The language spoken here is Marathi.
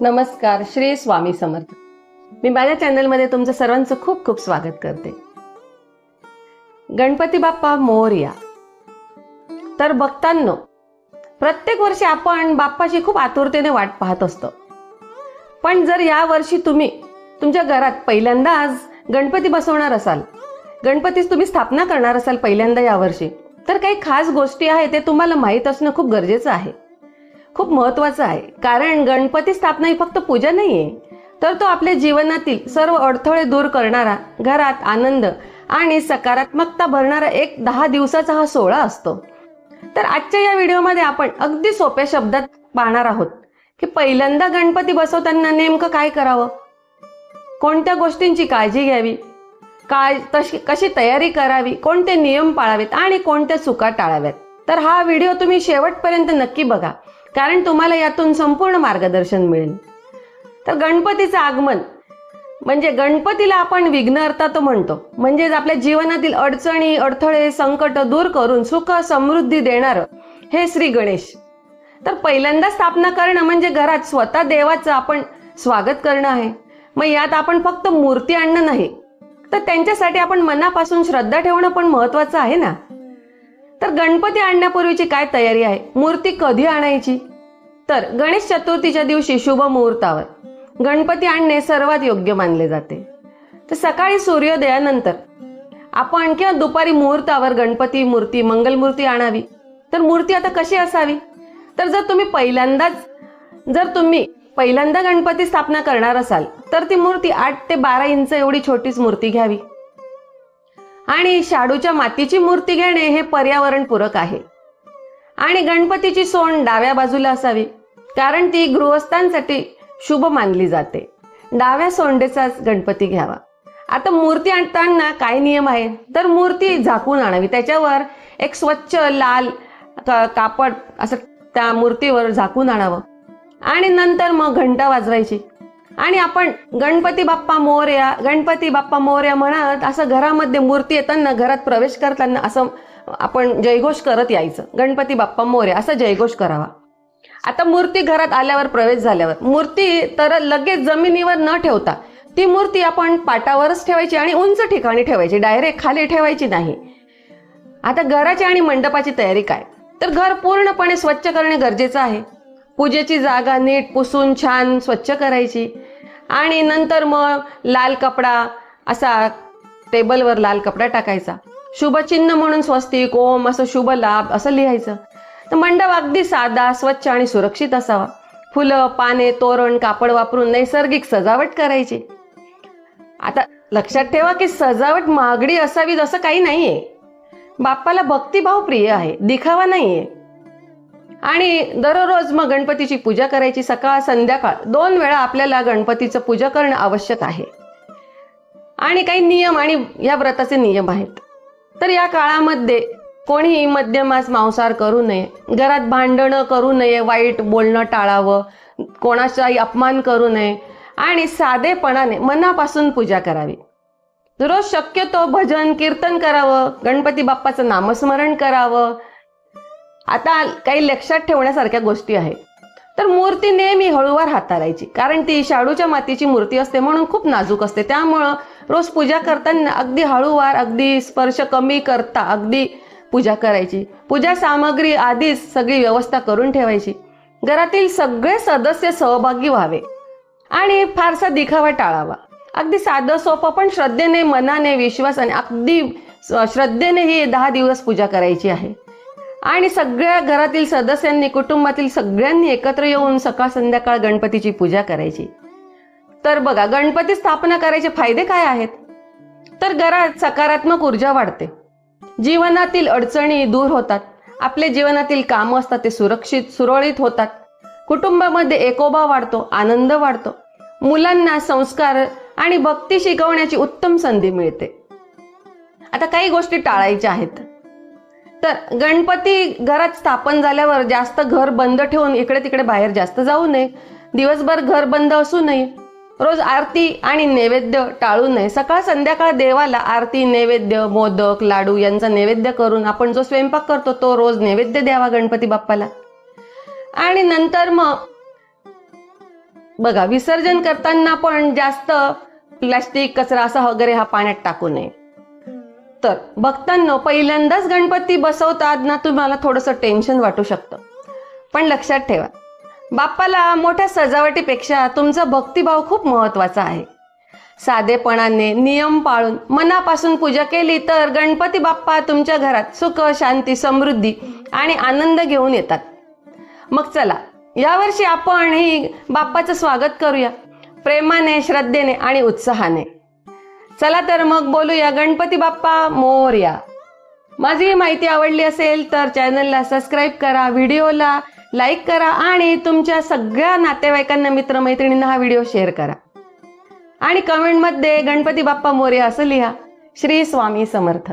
नमस्कार श्री स्वामी समर्थ. मी माझ्या चॅनलमध्ये तुमचं सर्वांचं खूप खूप स्वागत करते. गणपती बाप्पा मोरया. तर भक्तांनो प्रत्येक वर्षी आपण बाप्पाची खूप आतुरतेने वाट पाहत असतो. पण जर या वर्षी तुम्ही तुमच्या घरात पहिल्यांदाच गणपती बसवणार असाल गणपतीच तुम्ही स्थापना करणार असाल पहिल्यांदा यावर्षी तर काही खास गोष्टी आहेत ते तुम्हाला माहीत असणं खूप गरजेचं आहे. खूप महत्वाचं आहे. कारण गणपती स्थापना ही फक्त पूजा नाही आहे तर तो आपल्या जीवनातील सर्व अडथळे दूर करणारा घरात आनंद आणि सकारात्मकता भरणारा एक दहा दिवसाचा हा सोहळा असतो. तर आजच्या या व्हिडिओमध्ये आपण अगदी सोप्या शब्दात पाहणार आहोत की पहिल्यांदा गणपती बसवताना नेमकं काय करावं? कोणत्या गोष्टींची काळजी घ्यावी? काय तशी कशी तयारी करावी? कोणते नियम पाळावेत आणि कोणत्या चुका टाळाव्यात? तर हा व्हिडिओ तुम्ही शेवटपर्यंत नक्की बघा. कारण तुम्हाला यातून संपूर्ण मार्गदर्शन मिळेल. तर गणपतीचं आगमन म्हणजे गणपतीला आपण विघ्नहर्ता तो म्हणतो. म्हणजेच आपल्या जीवनातील अडचणी अडथळे संकट दूर करून सुख समृद्धी देणारं हे श्री गणेश. तर पहिल्यांदा स्थापना करणं म्हणजे घरात स्वतः देवाचं आपण स्वागत करणं आहे. मग यात आपण फक्त मूर्ती आणणं नाही. तर त्यांच्यासाठी आपण मनापासून श्रद्धा ठेवणं पण महत्वाचं आहे ना? तर गणपती आणण्यापूर्वीची काय तयारी आहे? मूर्ती कधी आणायची? तर गणेश चतुर्थीच्या दिवशी शुभ मुहूर्तावर गणपती आणणे सर्वात योग्य मानले जाते. तर सकाळी सूर्योदयानंतर आपण किंवा दुपारी मुहूर्तावर गणपती मूर्ती मंगलमूर्ती आणावी. तर मूर्ती आता कशी असावी? तर जर तुम्ही पहिल्यांदाच जर तुम्ही पहिल्यांदा गणपती स्थापना करणार असाल तर ती मूर्ती आठ ते बारा इंच एवढी छोटीच मूर्ती घ्यावी. आणि शाडूच्या मातीची मूर्ती घेणे हे पर्यावरणपूरक आहे. आणि गणपतीची सोंड डाव्या बाजूला असावी कारण ती गृहस्थांसाठी शुभ मानली जाते. डाव्या सोंडेचाच गणपती घ्यावा. आता मूर्ती आणताना काय नियम आहे? तर मूर्ती झाकून आणावी. त्याच्यावर एक स्वच्छ लाल कापड असं त्या मूर्तीवर झाकून आणावं. आणि नंतर मग घंटा वाजवायची. आणि आपण गणपती बाप्पा मोर्या गणपती बाप्पा मोर्या म्हणत असं घरामध्ये मूर्ती येताना घरात प्रवेश करताना असं आपण जयघोष करत यायचं. गणपती बाप्पा मोर्या असं जयघोष करावा. आता मूर्ती घरात आल्यावर प्रवेश झाल्यावर. मूर्ती तर लगेच जमिनीवर न ठेवता ती मूर्ती आपण पाटावरच ठेवायची आणि उंच ठिकाणी ठेवायची. डायरेक्ट खाली ठेवायची नाही. आता घराची आणि मंडपाची तयारी काय? तर घर पूर्णपणे स्वच्छ करणे गरजेचं आहे. पूजेची जागा नीट पुसून छान स्वच्छ करायची. आणि नंतर मग लाल कपडा असा टेबलवर लाल कपडा टाकायचा. शुभचिन्ह म्हणून स्वस्तिक ओम असं शुभ लाभ असं लिहायचं. तर मंडप अगदी साधा स्वच्छ आणि सुरक्षित असावा. फुलं पाने तोरण कापड वापरून नैसर्गिक सजावट करायची. आता लक्षात ठेवा की सजावट महागडी असावी असं काही नाहीये. बाप्पाला भक्तिभाव प्रिय आहे दिखावा नाहीये. आणि दररोज मग गणपतीची पूजा करायची. सकाळ संध्याकाळ दोन वेळा आपल्याला गणपतीचं पूजा करणं आवश्यक आहे. आणि काही नियम आणि या व्रताचे नियम आहेत. तर या काळामध्ये कोणीही मध्यमास मांसाहार करू नये. घरात भांडणं करू नये. वाईट बोलणं टाळावं. कोणाचाही अपमान करू नये. आणि साधेपणाने मनापासून पूजा करावी. रोज शक्यतो भजन कीर्तन करावं. गणपती बाप्पाचं नामस्मरण करावं. आता काही लक्षात ठेवण्यासारख्या गोष्टी आहेत. तर मूर्ती नेहमी हळूवार हाताळायची. कारण ती शाडूच्या मातीची मूर्ती असते म्हणून खूप नाजूक असते. त्यामुळं रोज पूजा करताना अगदी हळूवार अगदी स्पर्श कमी करता अगदी पूजा करायची. पूजा सामग्री आधीच सगळी व्यवस्था करून ठेवायची. घरातील सगळे सदस्य सहभागी व्हावे. आणि फारसा दिखावा टाळावा. अगदी साधं सोपं पण श्रद्धेने मनाने विश्वासाने अगदी श्रद्धेने ही दहा दिवस पूजा करायची आहे. आणि सगळ्या घरातील सदस्यांनी कुटुंबातील सगळ्यांनी एकत्र येऊन सकाळ संध्याकाळ गणपतीची पूजा करायची. तर बघा गणपती स्थापना करायचे फायदे काय आहेत? तर घरात सकारात्मक ऊर्जा वाढते. जीवनातील अडचणी दूर होतात. आपले जीवनातील कामं असतात ते सुरक्षित सुरळीत होतात. कुटुंबामध्ये एकोबा वाढतो आनंद वाढतो. मुलांना संस्कार आणि भक्ती शिकवण्याची उत्तम संधी मिळते. आता काही गोष्टी टाळायच्या आहेत. तर गणपती घरात स्थापन झाल्यावर जास्त घर बंद ठेवून इकडे तिकडे बाहेर जास्त जाऊ नये. दिवसभर घर बंद असू नये. रोज आरती आणि नैवेद्य टाळू नये. सकाळ संध्याकाळ देवाला आरती नैवेद्य मोदक लाडू यांचा नैवेद्य करून आपण जो स्वयंपाक करतो तो रोज नैवेद्य द्यावा गणपती बाप्पाला. आणि नंतर मग बघा विसर्जन करताना पण जास्त प्लास्टिक कचरा असा वगैरे हा पाण्यात टाकू नये. तर भक्तांनो पहिल्यांदाच गणपती बसवतात ना तुम्हाला थोडंसं टेन्शन वाटू शकतं. पण लक्षात ठेवा. बाप्पाला मोठ्या सजावटीपेक्षा तुमचा भक्तिभाव खूप महत्त्वाचा आहे. साधेपणाने नियम पाळून मनापासून पूजा केली तर गणपती बाप्पा तुमच्या घरात सुख शांती समृद्धी आणि आनंद घेऊन येतात. मग चला यावर्षी आपण ही बाप्पाचं स्वागत करूया. प्रेमाने श्रद्धेने आणि उत्साहाने. चला तर मग बोलूया गणपती बाप्पा मोरया. माझी ही माहिती आवडली असेल तर चॅनलला सबस्क्राईब करा व्हिडिओला लाईक करा आणि तुमच्या सगळ्या नातेवाईकांना मित्रमैत्रिणींना हा व्हिडिओ शेअर करा. आणि कमेंटमध्ये गणपती बाप्पा मोर्या असं लिहा. श्री स्वामी समर्थ.